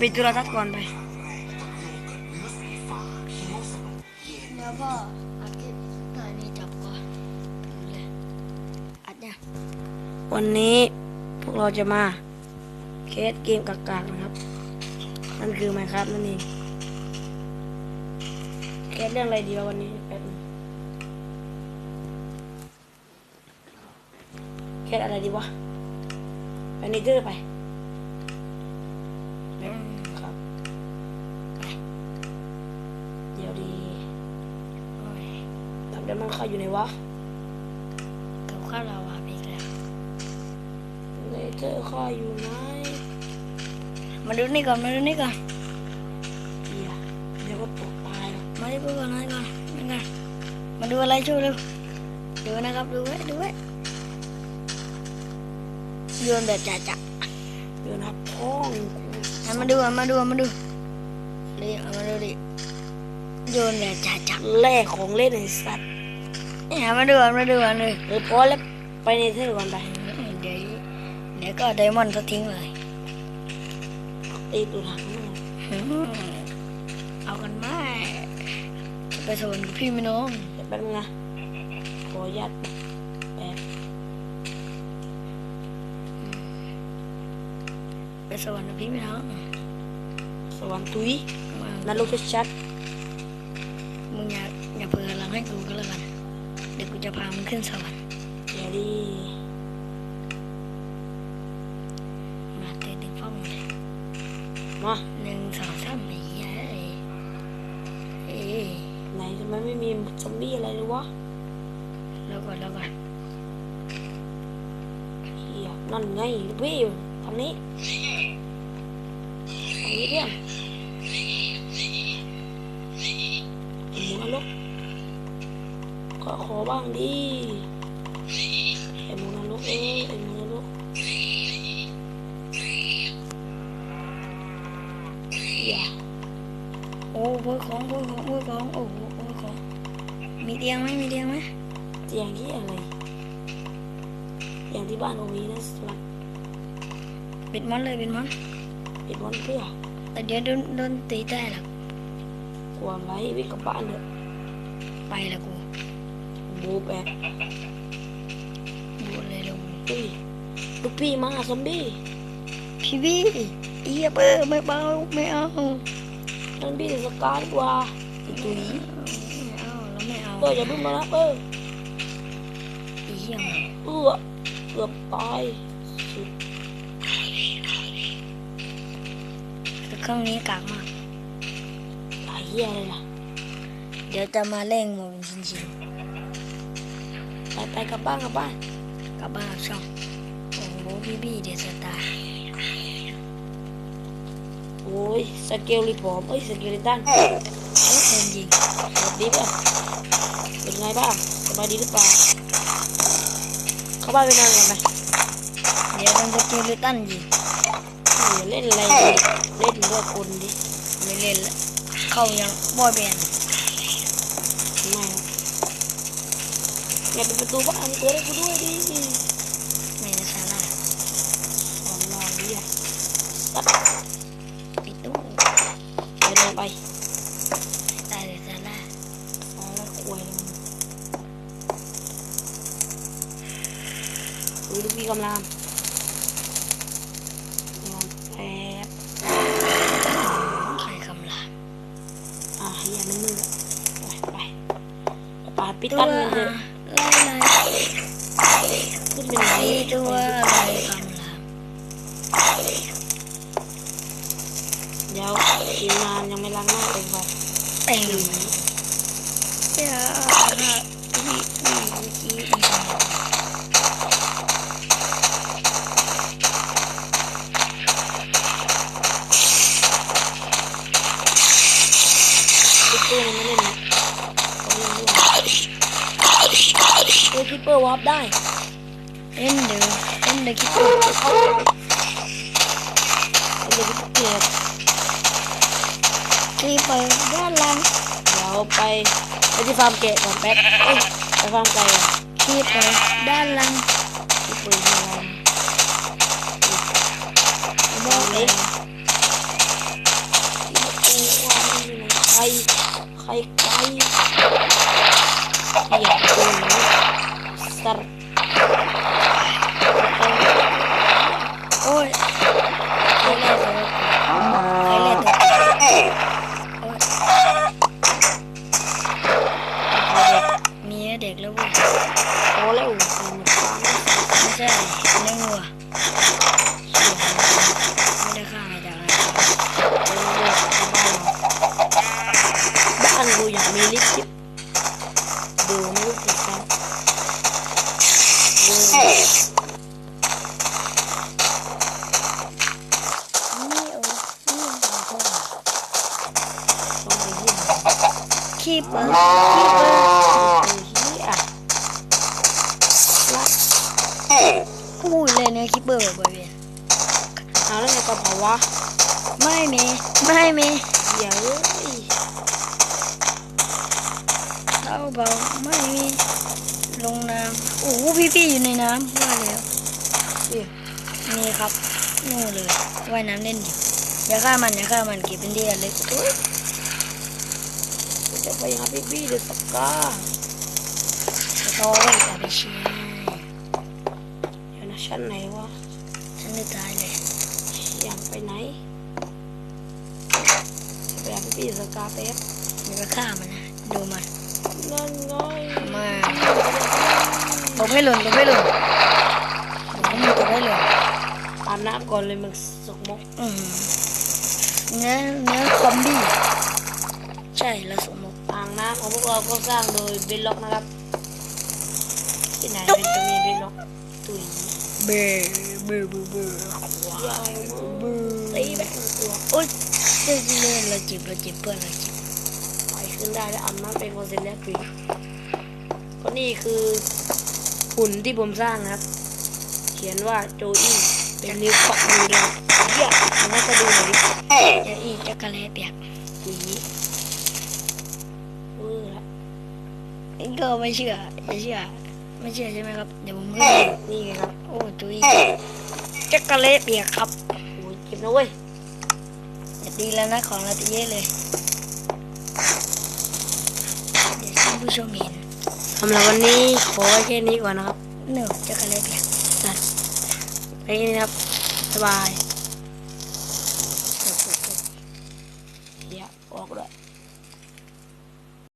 ปิดโทรทัศน์ก่อนไป เดี๋ยวพ่ออัดคลิปถ่ายนี้จับก่อนเลยอัดเนี่ยวันนี้พวกเราจะมาเคสเกมกากๆนะครับ นั่นคือไมครับนั่นเองเคสเรื่องอะไรดีวะวันนี้แป๊บนึงเคสอะไรดีวะไปนิเตอร์ไป อยู่ในวะกับข้าวเราอะพี่แล้วเลเตอร์เข้าอยู่ไหนมาดูนี่ก่อนมาดูนี่ก่อนเดี๋ยวเดี๋ยวก็ตกตายหรอกมาดูก่อนนะก่อนนี่ก่อนมาดูอะไรชูเร็วดูนะครับดูไว้ดูไว้โยนแบบจ่าจ่าเดี๋ยวนะพ่องเอามาดูเอามาดูเอามาดูดิเอามาดูดิโยนแบบจ่าจ่าแรกของเล่นไอ้สัตว์ เนี่ยเอามาดูเอามาดูเอาเลยเออพอแล้วไปในเทอร์ก่อนไปเดี๋ยวเดี๋ยวก็ไดมอนด์เขาทิ้งเลยตีตูถังนู่นอืมเอากันไหมจะไปสวรรค์กับพี่ไหมน้องเดี๋ยวแป๊บนึงนะขอยัดแป๊บไปสวรรค์กับพี่ไหมน้องสวรรค์ตุยมานรกชัด พามึงขึ้นสวรรค์เดี๋ยวดีมาเตะติ๊กฟ้องเลยมาหนึ่งสองสามสี่เอ้ยเอ้ยไหนทำไมไม่มีซอมบี้อะไรเลยวะแล้วก่อนแล้วก่อนเฮียนั่นไงพี่ทางนี้ทางนี้เพื่อน ขอขอบ้างดิไอ้หมูนรกเอ้ยไอ้หมูนรกอย่าโอ้โหของโอ้ของโอ้ของโอ้โหโอ้ของมีเตียงไหมมีเตียงไหมเตียงที่อะไรอย่างที่บ้านโอวีนะสวัสดปิดมอนเลยปิดมอนปิดวันเพื่อแต่เดี๋ยวโดนโดนตีได้หรอกกลัวไรวิ่งกลับบ้านเถอะไปละกู บูแบกบูดเลยลงอุ้ยลูกพี่มาซอมบี้พี่บี้เอียเบอร์ไม่เบาไม่เอานั่นพี่สกาดีกว่าตุยไม่เอาแล้วไม่เอาเอออย่าเพิ่งมานะเอออีเหี้ยมเออเกือบตายสุดเครื่องนี้กากมากหลายเหี้ยเลยล่ะเดี๋ยวจะมาเร่งหมดจริง ไปไปกลับบ้านกลับบ้านๆกลับบ้านกับช่องโอ้โหพี่บี้เดี๋ยวสตาร์โอ้ยสเกลลิปอมเอ้ยสเกลิตันโอ้โดนยิงสวัสดีเพื่อนเป็นไงบ้างสบายดีหรือเปล่าเข้าบ้านไปนอนก่อนไปเดี๋ยวโดนสกิลตันยิงอย่าเล่นอะไรดิเล่นด้วยคนดิไม่เล่นละเข้ายังบอยแบนด์ ไม่ อย่าเป็นประตูบ้านเปิดให้กูด้วยดิไม่ได้ซาร่าสอนรอเรียกปิดตู้ไปเดินไปตายเลยซาร่าอ๋อแล้วควยเลยมึงดูลูกพี่กำลังนอนแป๊บใครคำรามอะเฮียนั่นมึงอะไปไปไปปาดปิดตัวตั้นเงินเถอะ ไล่ไล่ขึ้นเป็นไงมีตัวอะไรคำรามเดี๋ยวทีมงานยังไม่ล้างหน้าเลยครับเต็มเจ้าพี่ คิปเปอร์วอร์ปได้เอ็นเดอร์เอ็นเดอร์คิปเปอร์เล่นเดอร์คิปเปอร์ตีไปด้านล่างเดี๋ยวไปไปที่ฟาร์มเกะก่อนแป๊บเอ้ยไปฟาร์มไก่ตีไปด้านล่างตีไปด้านล่างบอกเลยใครใข่ใครเหยียบตัว รกตัวโอ้ยมีเด็กแล้วเว้ยโอ้แล้วใส่หมดฟางไม่ใช่เนื้องัวไม่ได้ฆ่ามาจากไหนเออเลือกบ้านเราบ้านกูอยากมีลิฟต์จิ๊บดูไม่รู้ ขี้เปิดเออเฮียละพูดเลยเนี่ยขี้เปิดบ่อยๆเอาแล้วไงกระเป๋าวะ ไม่มี ไม่มีเหี้ยเอ้ยเต้าเบาไม่มีลงน้ำโอ้โหพี่พี่อยู่ในน้ำว่าแล้วเหี้ยนี่ครับนู่นเลยว่ายน้ำเล่นอยู่อย่าฆ่ามันอย่าฆ่ามันเก็บเป็นที่ระลึกอุ๊ย จะไปหาพี่บี้เดอะสกาจะโตก็จะไปเชียร์เดี๋ยวนะชั้นไหนวะฉันจะตายเลยยากไปไหนไปหาพี่บี้เดอะสกาแป๊บอย่าไปฆ่ามันนะดูมันนั่นไงมาตบให้หล่นตบให้หล่นผมมีตบให้หล่นอาบน้ำก่อนเลยมึงสกมกเนื้อเนื้อคอมบี้ใช่แล้วสม อ่างน้ำของพวกเราก็สร้างโดยเบลล็อกนะครับ ที่ไหนเป็นจะมีเบลล็อกตุ๋ยเบเบเบเบยาวมากตีแบบตัวโอ๊ยเล่นเล่นเราจีบเราจีบเพื่อนเราจีบไปขึ้นได้แล้วอาบน้ำเป็นคนเสร็จแล้วตุ๋ยก็นี่คือหุ่นที่ผมสร้างครับ เขียนว่าโจอี้เป็นนิ้วเคาะมือเลยเยี่ยมันน่าจะดูหน่อยดิจะอีจักรแลเปียกตุ๋ยเออละ ก็ไม่เชื่ออย่าเชื่อไม่เชื่อใช่ไหมครับ เดี๋ยวผมก็นี่ไงครับ โอ้จุยจักรแลเปียกครับโอ้ยเก็บนะเว้ยอย่าตีแล้วนะของเราตีเยอะเลยเดี๋ยวท่านผู้ชมเห็นสำหรับวันนี้ขอไว้แค่นี้ก่อนนะครับหนึ่งจักรแลเปียกไปแค่นี้นะครับสบาย